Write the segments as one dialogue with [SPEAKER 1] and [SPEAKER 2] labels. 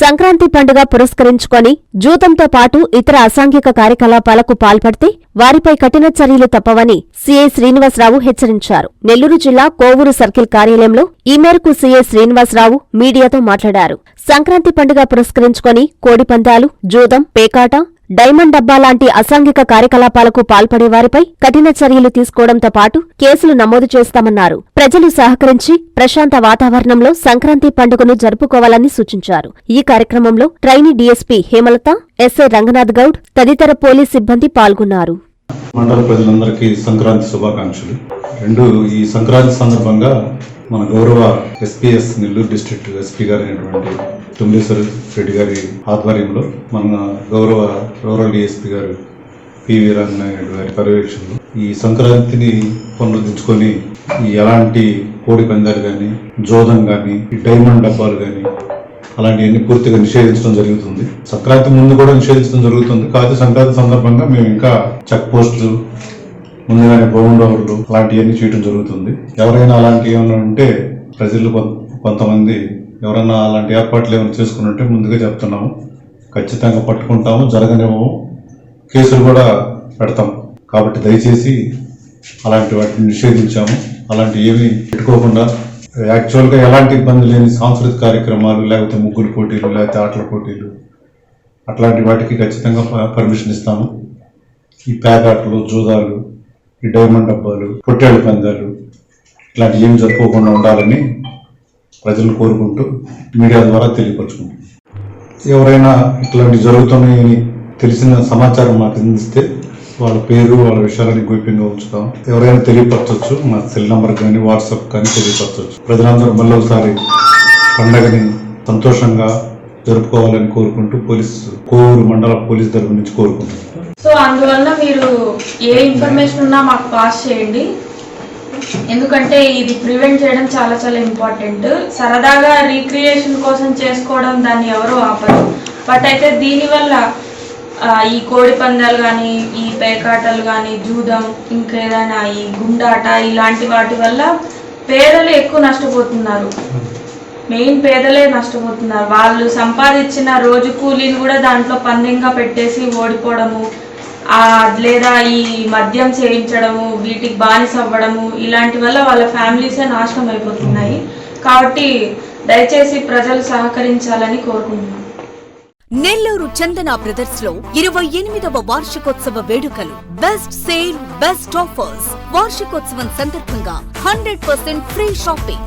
[SPEAKER 1] సంక్రాంతి పండుగ పురస్కరించుకొని జూతంతో పాటు ఇతర అసాంఘిక కార్యకలాపాలకు పాల్పడితే వారిపై కఠిన చర్యలు తప్పవని సీఐ శ్రీనివాసరావు హెచ్చరించారు. నెల్లూరు జిల్లా కోవూరు సర్కిల్ కార్యాలయంలో ఈ మేరకు సీఐ శ్రీనివాసరావు మీడియాతో మాట్లాడారు. సంక్రాంతి పండుగ పురస్కరించుకొని కోడిపందాలు జూదం పేకాట డైమండ్ డబ్బా లాంటి అసాంఘిక కార్యకలాపాలకు పాల్పడే వారిపై కఠిన చర్యలు తీసుకోవడంతో పాటు కేసులు నమోదు చేస్తామన్నారు. ప్రజలు సహకరించి ప్రశాంత వాతావరణంలో సంక్రాంతి పండుగను జరుపుకోవాలని సూచించారు. ఈ కార్యక్రమంలో trainee DSP Hemalatha SI Ranganath Goud తదితర పోలీస్ సిబ్బంది పాల్గొన్నారు.
[SPEAKER 2] మండల ప్రజలందరికీ సంక్రాంతి శుభాకాంక్షలు. రెండు ఈ సంక్రాంతి సందర్భంగా మన గౌరవ ఎస్పీఎస్ నెల్లూరు డిస్ట్రిక్ట్ ఎస్పీ గారు అయినటువంటి తుమ్మేశ్వర రెడ్డి గారి ఆధ్వర్యంలో మన గౌరవ రూరల్ డిఎస్పీ గారు పివి రంగనాయుడు గారి పర్యవేక్షణలో ఈ సంక్రాంతిని పునరుద్ధరించుకొని ఈ ఎలాంటి కోడి పందాలు కానీ జోదం కానీ ఈ డైమండ్ డబ్బాలు కానీ అలాంటివన్నీ పూర్తిగా నిషేధించడం జరుగుతుంది. సంక్రాంతి ముందు కూడా నిషేధించడం జరుగుతుంది. కాదు సంక్రాంతి సందర్భంగా మేము ఇంకా చెక్ పోస్టులు ముందుగానే బౌండవర్లు అలాంటివన్నీ చేయడం జరుగుతుంది. ఎవరైనా అలాంటివి ఏమైనా ఉంటే ప్రజలు కొంతమంది ఎవరైనా అలాంటి ఏర్పాట్లు ఏమైనా చేసుకుని ఉంటే ముందుగా చెప్తున్నాము. ఖచ్చితంగా పట్టుకుంటాము జరగనివ్వము. కేసులు కూడా పెడతాం. కాబట్టి దయచేసి అలాంటి వాటిని నిషేధించాము. అలాంటి ఏమీ పెట్టుకోకుండా యాక్చువల్గా ఎలాంటి ఇబ్బంది లేని సాంస్కృతిక కార్యక్రమాలు లేకపోతే ముగ్గులు పోటీలు లేకపోతే ఆటల పోటీలు అట్లాంటి వాటికి ఖచ్చితంగా పర్మిషన్ ఇస్తాము. ఈ పేకాటలు జూదాలు ఈ డైమండ్ డబ్బాలు పొట్టేళ్ళ పందాలు ఇట్లాంటివి ఏమి జరుపుకోకుండా ఉండాలని ప్రజలు కోరుకుంటూ మీడియా ద్వారా తెలియపరచుకుంటాం ఎవరైనా ఇట్లాంటి జరుగుతున్నాయని తెలిసిన సమాచారం మాకు అందిస్తే వాళ్ళ పేరు వాళ్ళ విషయాలని గోప్యంగా ఉంచుతాం. ఎవరైనా తెలియపరచవచ్చు మా సెల్ నంబర్ కానీ వాట్సాప్ కానీ తెలియపరచవచ్చు. ప్రజలందరూ మళ్ళీ ఒకసారి పండగని సంతోషంగా జరుపుకోవాలని కోరుకుంటూ పోలీస్ కోవూరు మండల పోలీస్ తరపు నుంచి కోరుకుంటున్నాం.
[SPEAKER 3] సో అందువల్ల మీరు ఏ ఇన్ఫర్మేషన్ ఉన్నా మాకు పాస్ చేయండి. ఎందుకంటే ఇది ప్రివెంట్ చేయడం చాలా చాలా ఇంపార్టెంట్ సరదాగా రీక్రియేషన్ కోసం చేసుకోవడం దాన్ని ఎవరు ఆపరు. బట్ అయితే దీనివల్ల ఈ కోడి పందాలు కానీ ఈ పేకాటలు కానీ జూదం ఇంకేదైనా ఈ గుండాట ఇలాంటి వాటి వల్ల పేదలు ఎక్కువ నష్టపోతున్నారు. మెయిన్ పేదలే నష్టపోతున్నారు. వాళ్ళు సంపాదించిన రోజు కూలీని కూడా దాంట్లో పందెంగా పెట్టేసి ఓడిపోవడము లేదా ఈ మద్యం చేయించడము వీటికి బానిస అవ్వడము ఇలాంటి వల్ల వాళ్ళ ఫ్యామిలీసే నాశనం అయిపోతున్నాయి. కాబట్టి దయచేసి ప్రజలు సహకరించాలని కోరుకుంటున్నాను
[SPEAKER 4] నెల్లూరు చందన బ్రదర్స్లో ఇరవై ఎనిమిదవ వార్షికోత్సవ వేడుకలు. Best sale best offers. వార్షికోత్సవం సందర్భంగా hundred percent free shopping.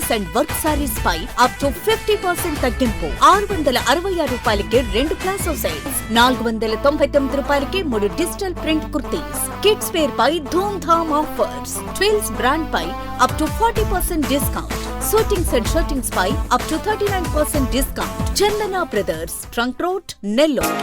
[SPEAKER 4] sarees and work sarees pi up to fifty percent తగ్గింపు. ఆరు వందల అరవై ఆరు రూపాయలకి రెండు ప్లాసో సైజ్ నాలుగు వందల తొంభై తొమ్మిది రూపాయలకి మూడు digital print kurtis. Kids wear pi Dhoom Dham offers twills brand pi up to forty percent discount suitings and shirtings pi up to thirty nine percent discount Chandana brothers trunk road Nellore